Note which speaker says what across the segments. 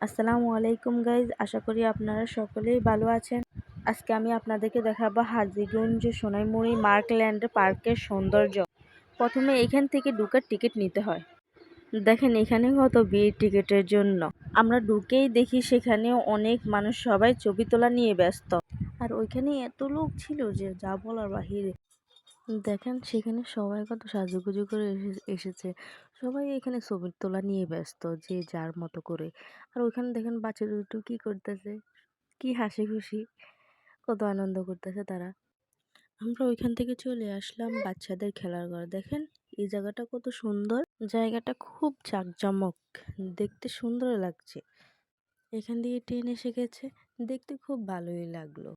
Speaker 1: আসসালামু আলাইকুম গাইজ, আশা করি আপনারা সকলেই ভালো আছেন। আজকে আমি আপনাদেরকে দেখাবো হাজিগঞ্জ সোনাইমুড়ি মার্কল্যান্ড পার্কের সৌন্দর্য। প্রথমে এখান থেকে ঢুকার টিকিট নিতে হয়। দেখেন, এখানে কত ভিড় টিকিটের জন্য। আমরা ঢুকেই দেখি সেখানে অনেক মানুষ সবাই ছবি তোলা নিয়ে ব্যস্ত। আর ওইখানে এত লোক ছিল যে যা বলার বাহিরে। দেখেন সেখানে সবাই কত সাজুগুজু করে এসে- এসেছে। সবাই এখানে ছবি তোলা নিয়ে ব্যস্ত যে যার মতো করে। আর ওইখানে দেখেন বাচ্চা দুটো কি করতেছে? কি হাসি খুশি কত আনন্দ করতেছে তারা। আমরা ওইখান থেকে চলে আসলাম বাচ্চাদের খেলার ঘর। দেখেন এই জায়গাটা কত সুন্দর। জায়গাটা খুব জাঁকজমক। দেখতে সুন্দর লাগছে। এখান দিয়ে ট্রেন এসে গেছে। দেখতে খুব ভালোই লাগল।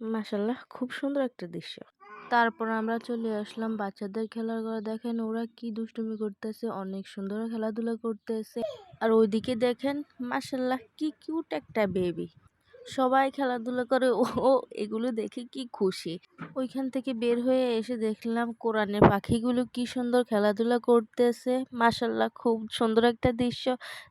Speaker 1: মাসাল্লাহ খুব সুন্দর একটা দৃশ্য। তারপর আমরা চলে আসলাম বাচ্চাদের খেলার ঘরে। দেখেন ওরা কি দুষ্টুমি করতেছে, অনেক সুন্দর খেলাধুলা করতেছে। আর ওইদিকে দেখেন মাসাল্লাহ কি কিউট একটা বেবি সবাই খেলাধুলা করে ও এগুলো দেখে কি খুশি। ওইখান থেকে বের হয়ে এসে দেখলাম কোরআনের পাখিগুলো কি সুন্দর খেলাধুলা করতেছে। মাসাল্লাহ খুব সুন্দর একটা দৃশ্য।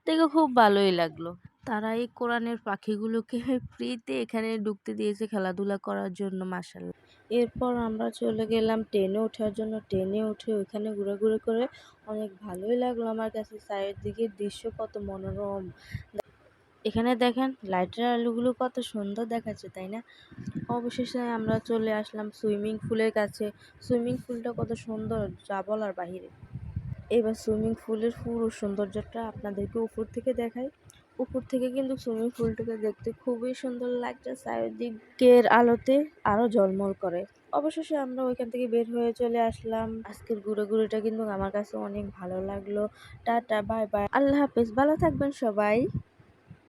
Speaker 1: দেখে খুব ভালোই লাগল। তারা এই কোরআনের পাখিগুলোকে ফ্রিতে এখানে ঢুকতে দিয়েছে খেলাধুলা করার জন্য মাসাল্লাহ এরপর আমরা চলে গেলাম ট্রেনে ওঠার জন্য। ট্রেনে উঠে ওইখানে ঘোরাঘুরি করে অনেক ভালোই লাগল আমার কাছে। চারিদিকের দৃশ্য কত মনোরম। এখানে দেখেন লাইটের আলোগুলো কত সুন্দর দেখাচ্ছে, তাই না? অবশেষে আমরা চলে আসলাম সুইমিং পুলের কাছে। সুইমিং পুলটা কত সুন্দর, যা বলার বাহিরে। এবার সুইমিং পুলের পুরো সৌন্দর্যটা আপনাদেরকে উপর থেকে দেখাই। উপর থেকে কিন্তু সুইমিং পুলটাকে দেখতে খুবই সুন্দর লাগছে। চারিদিকের আলোতে আরও ঝলমল করে। অবশেষে আমরা ওইখান থেকে বের হয়ে চলে আসলাম। আজকের ঘুরে ঘুরেটা কিন্তু আমার কাছে অনেক ভালো লাগল। Tata, bye bye. আল্লাহ হাফেজ। ভালো থাকবেন সবাই।